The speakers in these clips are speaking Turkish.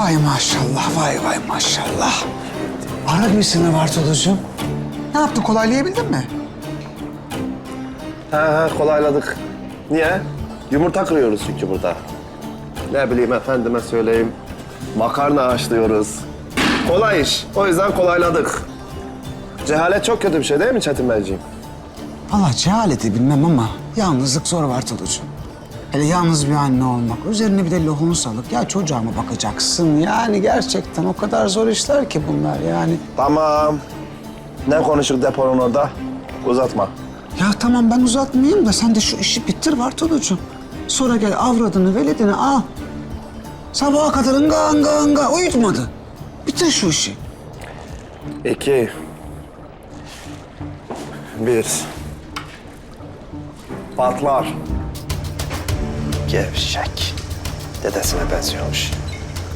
Vay maşallah, vay vay maşallah. Ara birisini var Tolucuğum. Ne yaptın, kolaylayabildin mi? Ha ha kolayladık. Niye? Yumurta kırıyoruz çünkü burada. Ne bileyim efendime söyleyeyim. Makarna haşlıyoruz. Kolay iş. O yüzden kolayladık. Cehalet çok kötü bir şey değil mi Çetin Beyciğim? Allah cehaleti bilmem ama yalnızlık zor var Tolucuğum. Hele yalnız bir anne olmak, üzerine bir de lohun salık. Ya çocuğa mı bakacaksın? Yani gerçekten o kadar zor işler ki bunlar yani. Tamam. Ne konuşur deponun orada? Uzatma. Ya tamam ben uzatmayayım da sen de şu işi bitir var Tolucuğum. Sonra gel avradını veledini al. Sabaha kadar ınga ınga ınga uyutmadı. Bitir şu işi. İki. Bir. Patlar. Gevşek. Dedesine benziyormuş.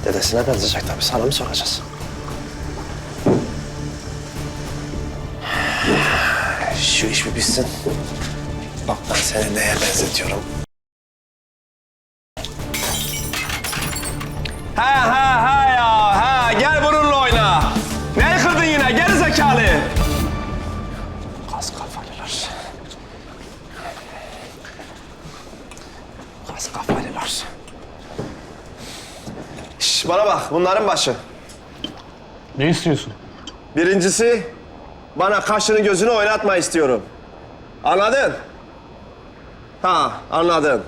Dedesine benzeyecek tabii. Sana mı soracağız? Şu iş bir bitsin. Bak ben seni neye benzetiyorum. Şş, bana bak bunların başı. Ne istiyorsun? Birincisi bana kaşını gözünü oynatma istiyorum. Anladın? Ha anladın.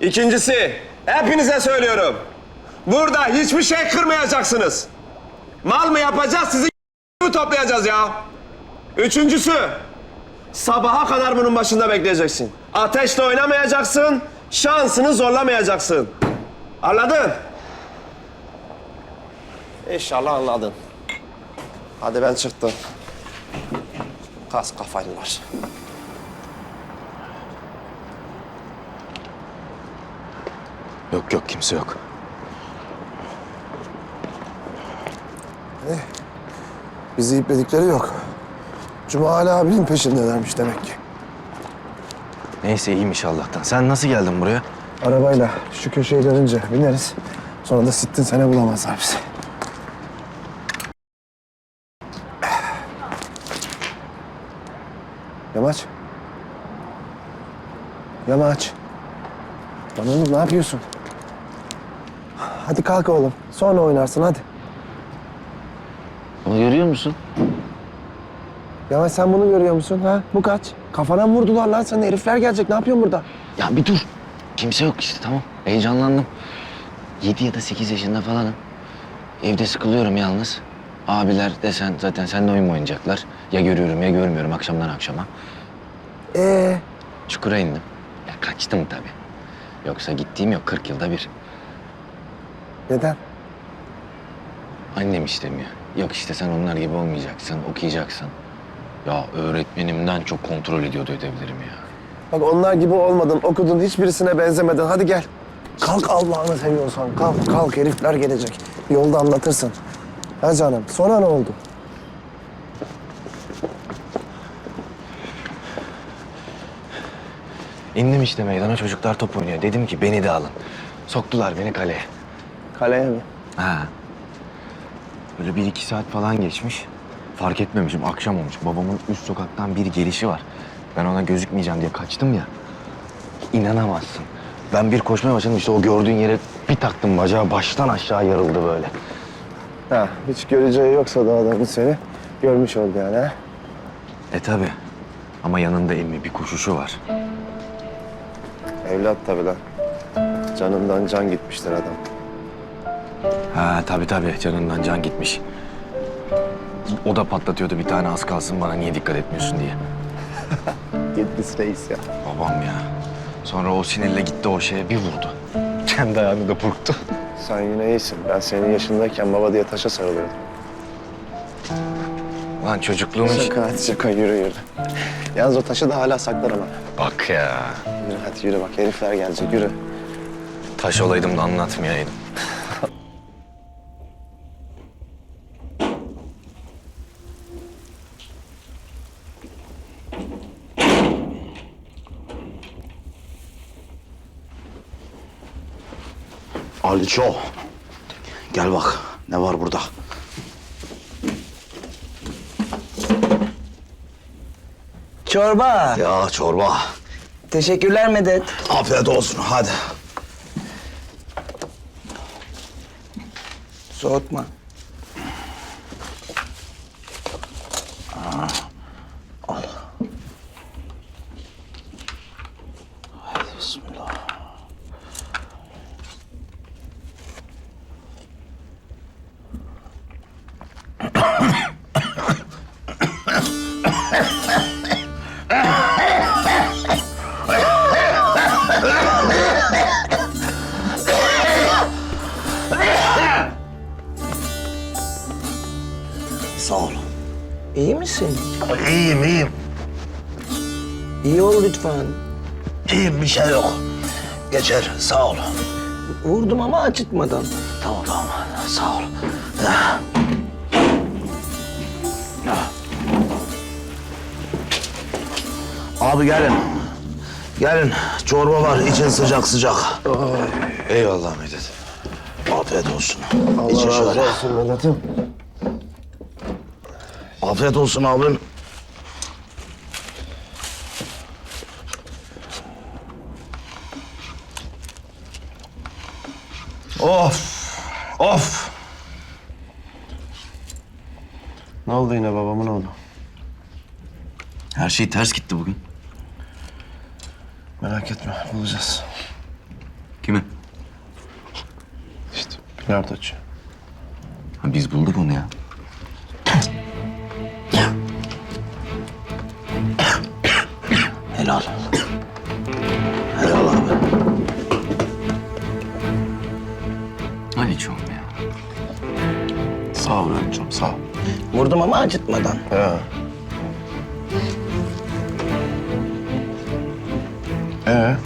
İkincisi hepinize söylüyorum. Burada hiçbir şey kırmayacaksınız. Mal mı yapacağız sizi mi toplayacağız ya? Üçüncüsü sabaha kadar bunun başında bekleyeceksin. Ateşle oynamayacaksın, şansını zorlamayacaksın. Anladın? İnşallah anladın. Hadi ben çıktım. Kas kafalılar. Yok yok kimse yok. Bizi ipledikleri yok. Cuma Ali abinin peşindelermiş demek ki. Neyse iyiymiş Allah'tan. Sen nasıl geldin buraya? Arabayla şu köşeyi dönünce bineriz. Sonra da sittin sene bulamazlar bizi. Yamaç. Yamaç. Lan oğlum ne yapıyorsun? Hadi kalk oğlum. Sonra oynarsın hadi. Onu görüyor musun? Yamaç sen bunu görüyor musun ha? Bu kaç? Kafana mı vurdular lan sen? Herifler gelecek. Ne yapıyorsun burada? Ya bir dur. Kimse yok işte tamam. Heyecanlandım. Yedi ya da sekiz yaşında falanım. Evde sıkılıyorum yalnız. Abiler desen zaten seninle oyun mu oynayacaklar? Ya görüyorum ya görmüyorum akşamdan akşama. Ee, Çukura indim. Ya kaçtım tabii. Yoksa gittiğim yok 40 yılda bir. neden? Annem istemiyor. Yok işte sen onlar gibi olmayacaksın, okuyacaksın. Ya öğretmenimden çok kontrol ediyordu ödevlerimi ya. Bak onlar gibi olmadın, okudun, hiçbirisine benzemedin. Hadi gel. Kalk Allah'ını seviyorsan. Kalk, kalk. Herifler gelecek. Yolda anlatırsın. Ha canım. Sonra ne oldu? İndim işte meydana çocuklar top oynuyor. Dedim ki beni de alın. Soktular beni kaleye. Kaleye mi? Ha. Böyle bir iki saat falan geçmiş. Fark etmemişim. Akşam olmuş. Babamın üst sokaktan bir gelişi var. Ben ona gözükmeyeceğim diye kaçtım ya. İnanamazsın. Ben bir koşmaya başladım. işte o gördüğün yere bir taktım bacağı baştan aşağı yarıldı böyle. Ha, hiç göreceği yoksa da adamın seni görmüş oldu yani ha? E tabi. Ama yanında emmi bir koşuşu var. Evlat tabii lan. Canından can gitmiştir adam. Ha tabi tabi canından can gitmiş. O da patlatıyordu bir tane az kalsın bana niye dikkat etmiyorsun diye. Gitmiş reis ya. Babam ya. Sonra o sinirle gitti o şeye bir vurdu. Kendi ayağını da burktu. Sen yine iyisin. Ben senin yaşındayken baba diye taşa sarılıyordum. Lan çocukluğum hiç... Şaka hadi şaka yürü yürü. Yalnız o taşı da hala saklar ama. Bak ya. Yürü hadi yürü bak herifler gelecek yürü. Taş olaydım da anlatmayaydım. Aliço. Gel bak ne var burada. Çorba. Ya çorba. Teşekkürler Medet. Afiyet olsun hadi. Soğutma. Bismillah. Lütfen. İyiyim bir şey yok. Geçer sağ ol. Vurdum ama acıtmadan. Tamam tamam sağ ol. Ya. Abi gelin. Gelin. Çorba var. için sıcak sıcak. Eyvallah Medet. Afiyet olsun. Allah razı olsun Medet'im. Afiyet olsun abim. Of! Of! Ne oldu yine babamın oğlu? Her şey ters gitti bugün. Merak etme, bulacağız. Kimi? İşte bilardocu. Ha, biz bulduk onu ya. Çoğum ya. Sağ ol Ömrüm, sağ ol. Vurdum ama acıtmadan. Ha. Ee?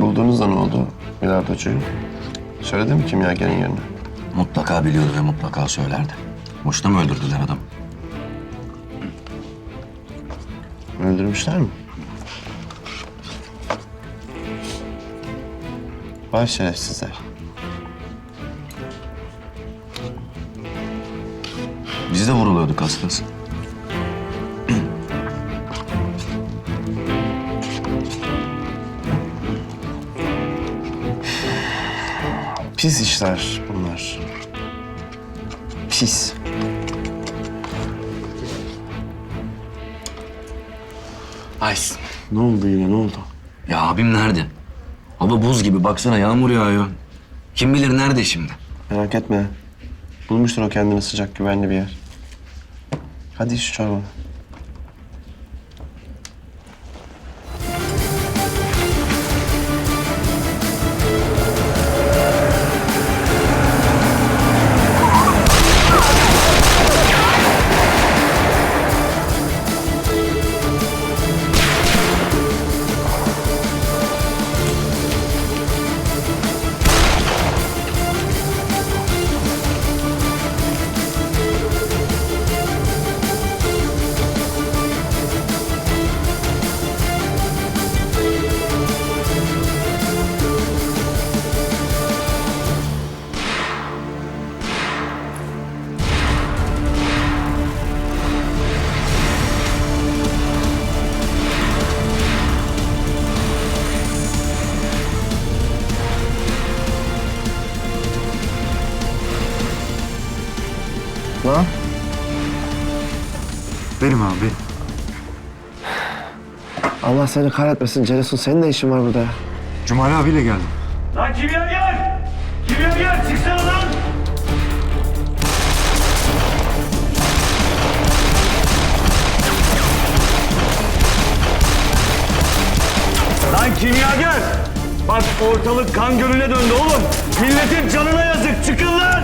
Bulduğunuzda ne oldu bilardocuyu? Söyledi mi kimyagerin yerini? Mutlaka biliyordu ve mutlaka söylerdi. Boşuna mı öldürdüler adamı? Öldürmüşler mi? Vay şerefsizler. Biz de vuruluyorduk kalsın. Pis işler bunlar. Pis. Ays. Ne oldu yine ne oldu? Ya abim nerede? Hava buz gibi baksana yağmur yağıyor. Kim bilir nerede şimdi? Merak etme. Bulmuştur o kendine sıcak güvenli bir yer. Hadi iç şu çorbanı. Seni kahretmesin Celesun. Senin ne işin var burada ya? Cumali abiyle geldim. Lan kimya gel! Kimya gel! Çıksana lan! Lan kimya gel! Bak ortalık kan gölüne döndü oğlum. Milletin canına yazık. Çıkın lan!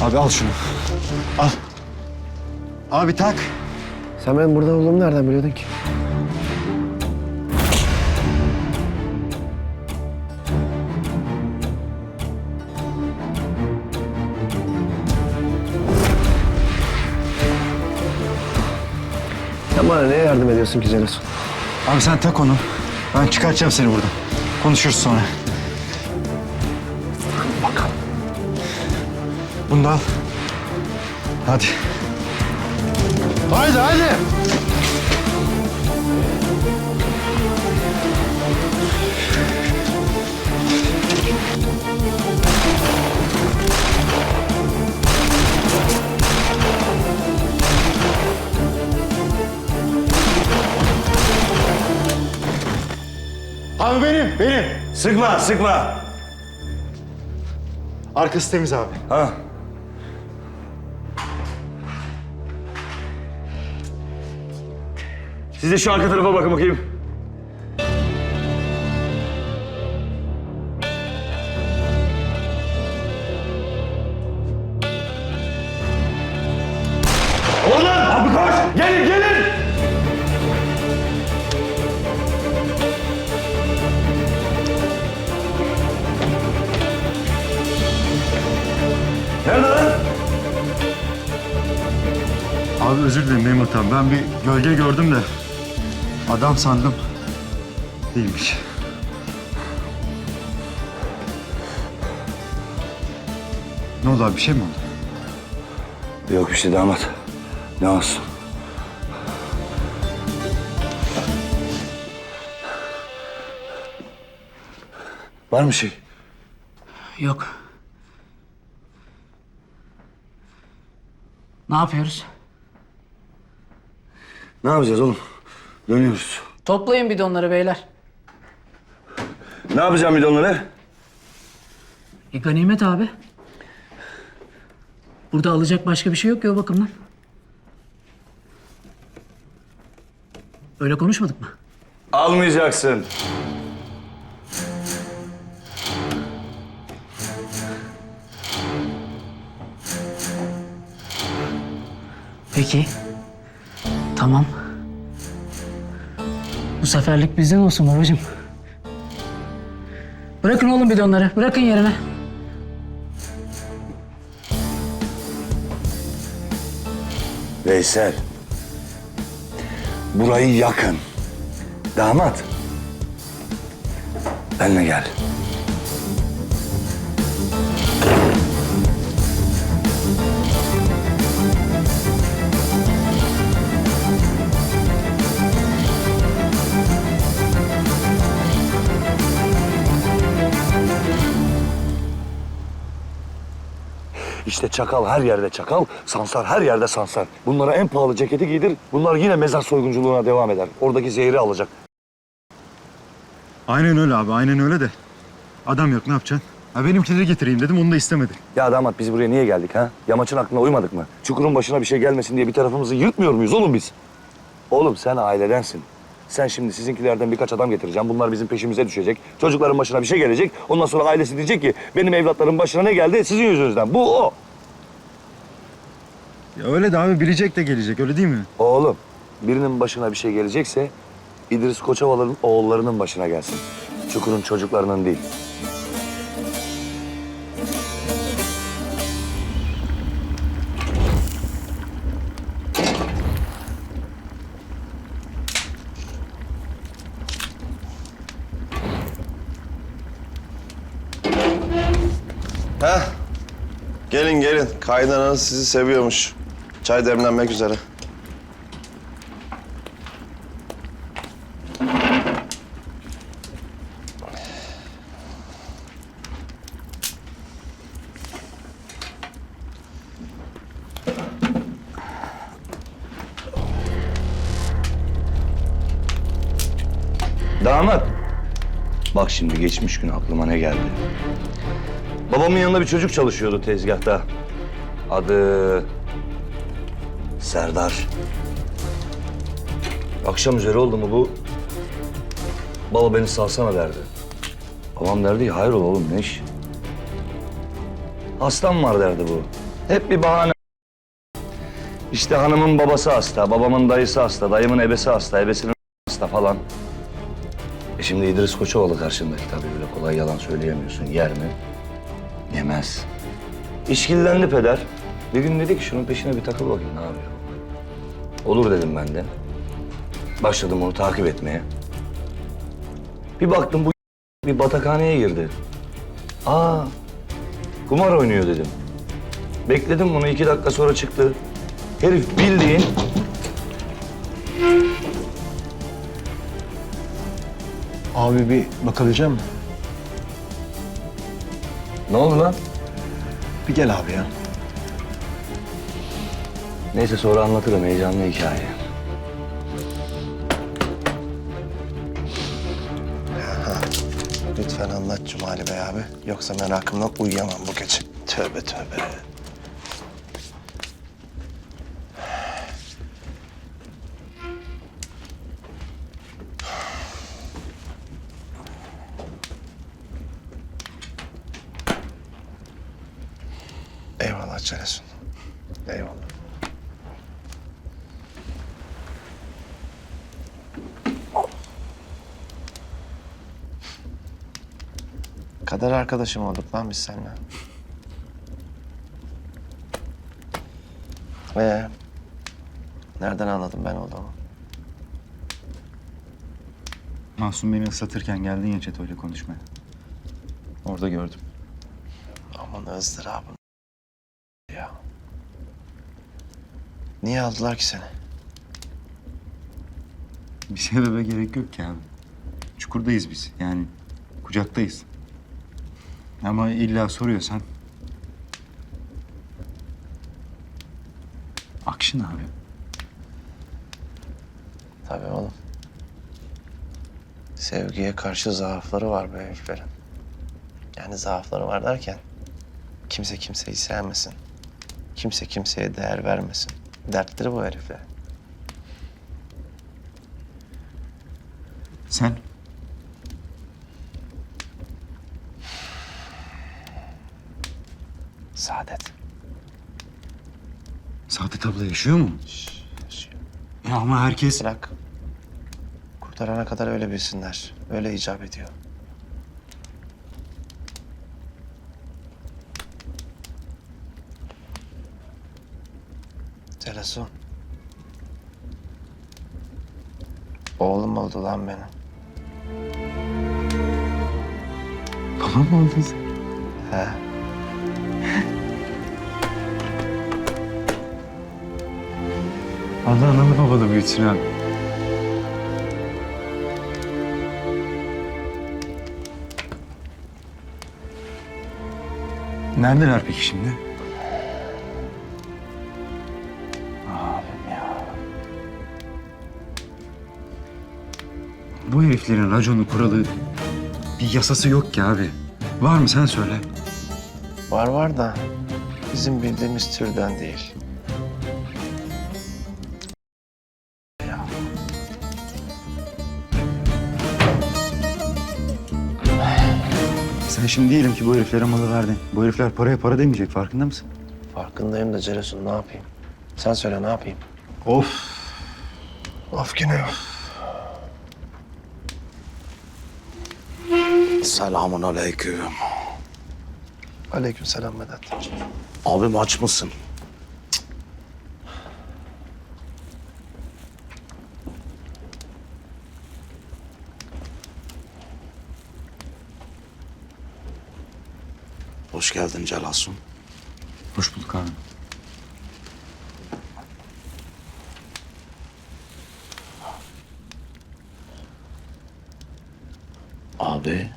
Abi al şunu. Al. Abi tak. Sen benim burada olduğumu nereden biliyordun ki? Sen bana neye yardım ediyorsun ki Celesun? Abi sen tak onu. Ben çıkartacağım seni buradan. Konuşuruz sonra. Bakalım. Bunu da al. Hadi. Haydi haydi. Abi benim, benim. Sıkma, sıkma. Arkası temiz abi. Ha. Siz de şu arka tarafa bakın bakayım. Oradan! Abi koş! Gelin gelin! Nerede? Abi özür dilerim hatam. Ben bir gölge gördüm de adam sandım. Değilmiş. Ne oldu abi bir şey mi oldu? Yok bir şey damat. Ne olsun? Var mı şey? Yok. Ne yapıyoruz? Ne yapacağız oğlum? Dönüyoruz. Toplayın bidonları beyler. Ne yapacağım bidonları? E ganimet abi. Burada alacak başka bir şey yok ya o bakımdan. Öyle konuşmadık mı? Almayacaksın. Peki. Tamam. Bu seferlik bizden olsun babacığım. Bırakın oğlum bidonları. Bırakın yerine. Veysel. Burayı yakın. Damat. Benimle gel. İşte çakal her yerde çakal, sansar her yerde sansar. Bunlara en pahalı ceketi giydir, bunlar yine mezar soygunculuğuna devam eder. Oradaki zehri alacak. Aynen öyle abi aynen öyle de. Adam yok ne yapacaksın? Ha benimkileri getireyim dedim onu da istemedi. Ya damat biz buraya niye geldik ha? Yamaçın aklına uymadık mı? Çukurun başına bir şey gelmesin diye bir tarafımızı yırtmıyor muyuz oğlum biz? Oğlum sen ailedensin. Sen şimdi sizinkilerden birkaç adam getireceğim. Bunlar bizim peşimize düşecek. Çocukların başına bir şey gelecek. Ondan sonra ailesi diyecek ki benim evlatlarım başına ne geldi? Sizin yüzünüzden. Bu o. Ya öyle de abi bilecek de gelecek öyle değil mi? Oğlum birinin başına bir şey gelecekse İdris Koçovalı'nın oğullarının başına gelsin. Çukur'un çocuklarının değil. Heh. Gelin gelin. Kaynananız sizi seviyormuş. Çay demlenmek üzere. Damat. Bak şimdi geçmiş gün aklıma ne geldi. Babamın yanında bir çocuk çalışıyordu tezgahta. Adı Serdar. Akşam üzeri oldu mu bu? Baba beni salsana derdi. Babam derdi ki hayrola oğlum ne iş? Hastam var derdi bu. Hep bir bahane. İşte hanımın babası hasta, babamın dayısı hasta, dayımın ebesi hasta, ebesinin hasta falan. E şimdi İdris Koçovalı karşındaki tabii öyle kolay yalan söyleyemiyorsun. Yer mi? Yemez. İşkillendi peder. Bir gün dedi ki şunun peşine bir takıl bakayım ne yapıyor. Olur dedim ben de. Başladım onu takip etmeye. Bir baktım bu bir batakhaneye girdi. Aa, kumar oynuyor dedim. Bekledim bunu iki dakika sonra çıktı. Herif bildiğin Abi bir bakabileceğim mi? ne oldu lan? Bir gel abi ya. Neyse sonra anlatırım heyecanlı hikaye. Lütfen anlat Cumali Bey abi. Yoksa merakımdan uyuyamam bu gece. Tövbe tövbe. Eyvallah Ceresun. Eyvallah. Kader arkadaşım olduk lan biz seninle. Ee, nereden anladın ben olduğumu? Mahsun beni ıslatırken geldin ya Çeto'yla konuşmaya. Orada gördüm. Aman ızdırabın ya. Niye aldılar ki seni? Bir sebebe gerek yok ki abi. Çukurdayız biz. Yani kucaktayız. Ama illa soruyorsan... Akşın abi. Tabii oğlum. Sevgiye karşı zaafları var bu heriflerin. Yani zaafları var derken kimse kimseyi sevmesin. Kimse kimseye değer vermesin. Dertleri bu herifler. Sen? Saadet. Saadet abla yaşıyor mu? Ya ama herkes... Bırak. Kurtarana kadar öyle bilsinler. Öyle icap ediyor. Celasun. Oğlum oldu lan benim. Babam sen? He. Allah analı babalı büyütsün abi. Neredeler peki şimdi? Abim ya. Bu heriflerin raconu kuralı bir yasası yok ki abi. Var mı sen söyle. Var var da bizim bildiğimiz türden değil. Şimdi diyelim ki bu heriflere malı verdin. Bu herifler paraya para demeyecek farkında mısın? Farkındayım da Celasun ne yapayım? Sen söyle ne yapayım? Of. Of yine of. Selamun aleyküm. Aleyküm selam Vedat. Abim aç mısın? Hoş geldin Celasun. Hoş bulduk abi. Abi.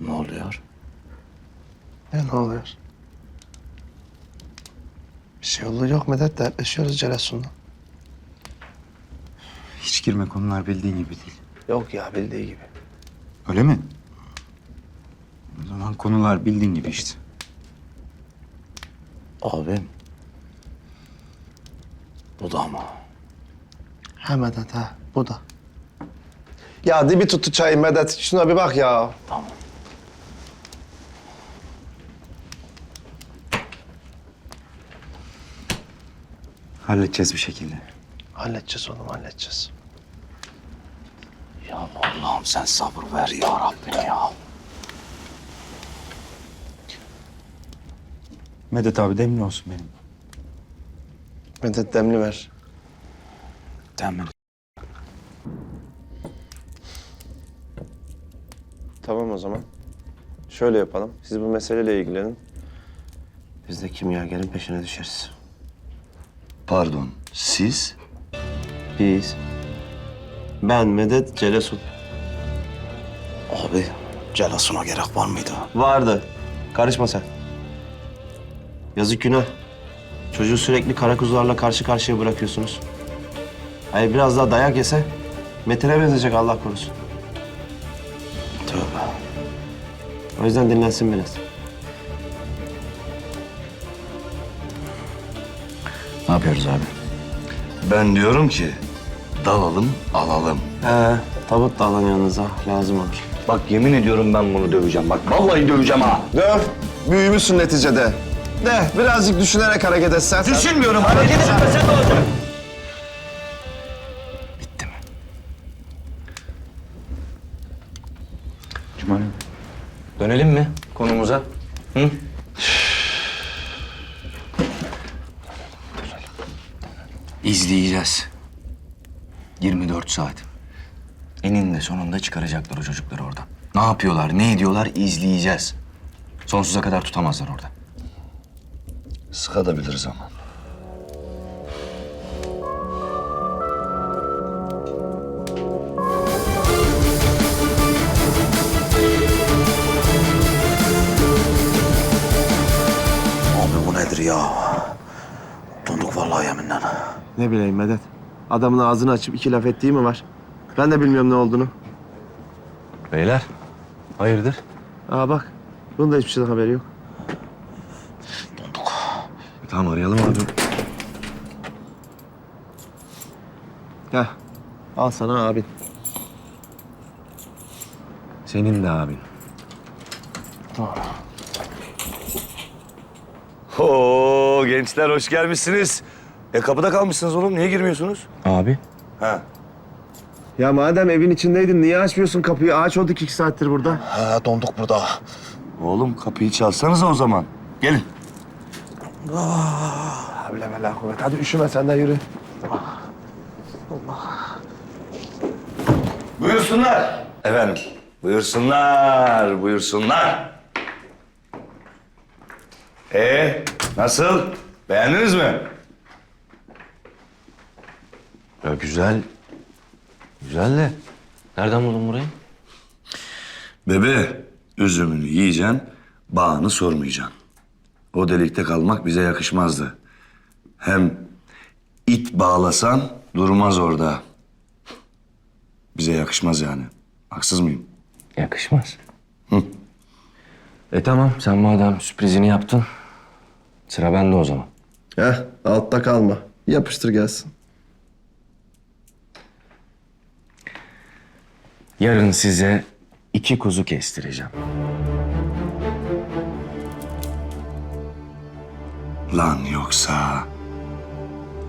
Ne oluyor? Ne, ne oluyor? Bir şey olduğu yok Medet. Dertleşiyoruz Celasun'la. Hiç girme konular bildiğin gibi değil. Yok ya bildiği gibi. Öyle mi? Zaman konular bildiğin gibi işte. Abim. Bu da mı? Ha Medet ha. Bu da. Ya dibi tuttu çayı Medet. Şuna bir bak ya. Tamam. Halledeceğiz bir şekilde. Halledeceğiz oğlum halledeceğiz. Ya Allah'ım sen sabır ver ya Rabbim ya. Medet abi demli olsun benim. Medet demli ver. Demir. o zaman. Şöyle yapalım. Siz bu meseleyle ilgilenin. Biz de kimyagerin peşine düşeriz. Pardon, siz? Biz. Ben Medet Celesun. Abi Celasuna gerek var mıydı? Vardı. Karışma sen. Yazık günah. Çocuğu sürekli kara kuzularla karşı karşıya bırakıyorsunuz. Hayır biraz daha dayak yese Metin'e benzeyecek Allah korusun. Tövbe. O yüzden dinlensin biraz. Ne yapıyoruz abi? Ben diyorum ki dalalım alalım. He, tabut da alın yanınıza. Lazım olur. Bak yemin ediyorum ben bunu döveceğim. Bak vallahi döveceğim ha. Döv. Büyümüşsün neticede. De birazcık düşünerek hareket etsen. Düşünmüyorum. Hareket etmesen ne olacak? Bitti mi? Cumali. Dönelim mi konumuza? Hı? İzleyeceğiz. 24 saat. Eninde sonunda çıkaracaklar o çocukları oradan. Ne yapıyorlar, ne ediyorlar izleyeceğiz. Sonsuza kadar tutamazlar orada. Sıkabiliriz ama. Abi bu nedir ya? Donduk vallahi yeminle. Ne bileyim Medet. Adamın ağzını açıp iki laf ettiği mi var? Ben de bilmiyorum ne olduğunu. Beyler, hayırdır? Aa bak. Bunun da hiçbir şeyden haberi yok. Tamam arayalım abi. Heh. Al sana abin. Senin de abin. Oo gençler hoş gelmişsiniz. E kapıda kalmışsınız oğlum. Niye girmiyorsunuz? Abi? Ha. Ya madem evin içindeydin niye açmıyorsun kapıyı? Ağaç olduk iki saattir burada. Ha donduk burada. Oğlum kapıyı çalsanıza o zaman. Gelin. Havle ve la kuvvet. Hadi üşüme sen de yürü. Buyursunlar. Efendim. Buyursunlar, buyursunlar. Ee, nasıl? Beğendiniz mi? Ya güzel. Güzel de. Nereden buldun burayı? Bebe, üzümünü yiyeceksin, bağını sormayacaksın. O delikte kalmak bize yakışmazdı. Hem it bağlasan durmaz orada. Bize yakışmaz yani. Haksız mıyım? Yakışmaz. E tamam, sen madem sürprizini yaptın. Sıra bende o zaman. Heh altta kalma. Yapıştır gelsin. Yarın size iki kuzu kestireceğim. Lan yoksa...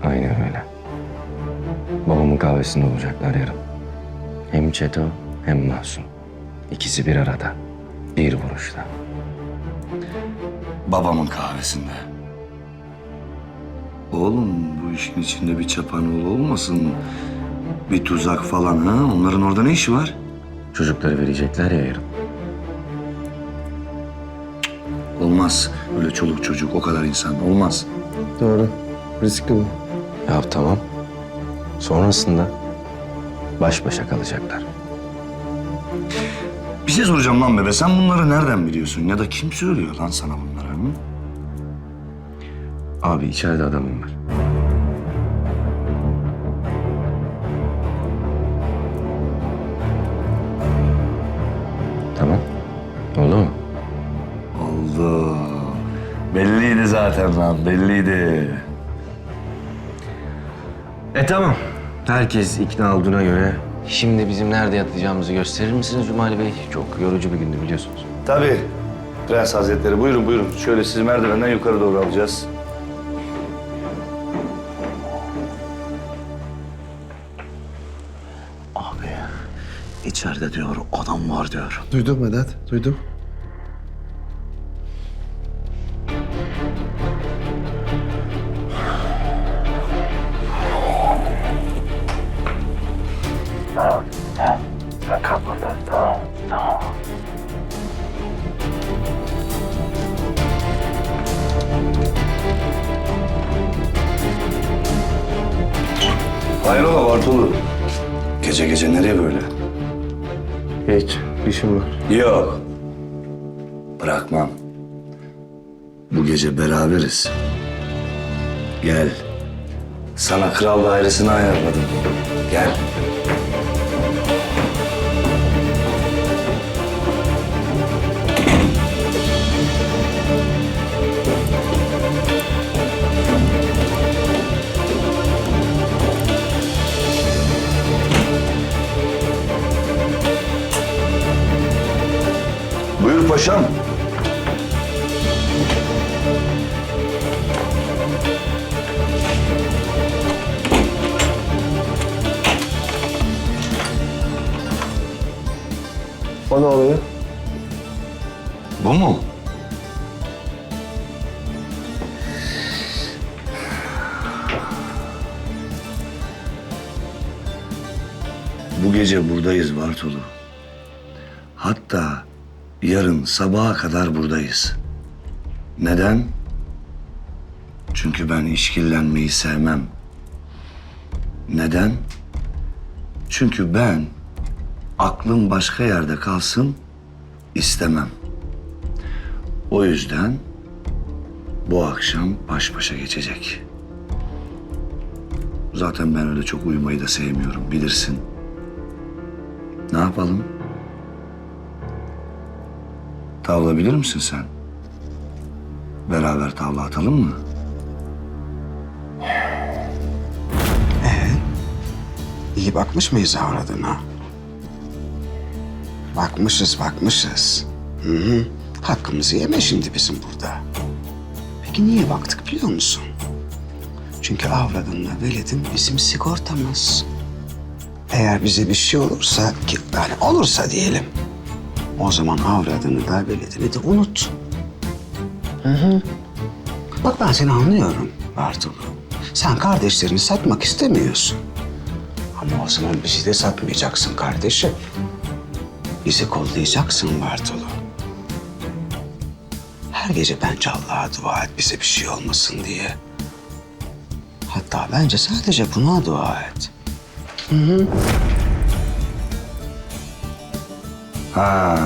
Aynen öyle. Babamın kahvesinde olacaklar yarın. Hem Çeto hem Mahsun. İkisi bir arada. Bir vuruşta. Babamın kahvesinde. Oğlum bu işin içinde bir çapanoğlu olmasın. Bir tuzak falan ha? Onların orada ne işi var? Çocukları verecekler ya yarın. Olmaz. Öyle çoluk çocuk o kadar insan. Olmaz. Doğru. Riskli bu. Ya tamam. Sonrasında baş başa kalacaklar. Bir şey soracağım lan bebe. Sen bunları nereden biliyorsun? Ya da kim söylüyor lan sana bunları? Hı? Abi içeride adamım var. Tamam. Oldu mu? Zaten lan. Belliydi. E tamam. Herkes ikna olduğuna göre şimdi bizim nerede yatacağımızı gösterir misiniz Cumali Bey? Çok yorucu bir gündü biliyorsunuz. Tabii. Prens Hazretleri buyurun buyurun. Şöyle sizi merdivenden yukarı doğru alacağız. Abi içeride diyor adam var diyor. Duydum Medet. Duydum. Beraberiz. Gel. Sana kral dairesini ayarladım. Gel. Buyur paşam. Ne oluyor? Bu mu? Bu gece buradayız Bartolu. Hatta yarın sabaha kadar buradayız. Neden? Çünkü ben işkillenmeyi sevmem. Neden? Çünkü ben aklım başka yerde kalsın istemem. O yüzden bu akşam baş başa geçecek. Zaten ben öyle çok uyumayı da sevmiyorum bilirsin. Ne yapalım? Tavla bilir misin sen? Beraber tavla atalım mı? İyi bakmış mıyız avradına? Bakmışız, bakmışız. Hı hı. Hakkımızı yeme şimdi bizim burada. Peki niye baktık biliyor musun? Çünkü avradınla Veled'in bizim sigortamız. Eğer bize bir şey olursa ki yani olursa diyelim. O zaman avradını da Veled'ini de unut. Hı hı. Bak ben seni anlıyorum Bartolu. Sen kardeşlerini satmak istemiyorsun. Ama o zaman bizi de satmayacaksın kardeşim. Bizi kollayacaksın Bartolo. Her gece bence Allah'a dua et bize bir şey olmasın diye. Hatta bence sadece buna dua et. Ha.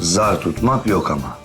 Zar tutmak yok ama.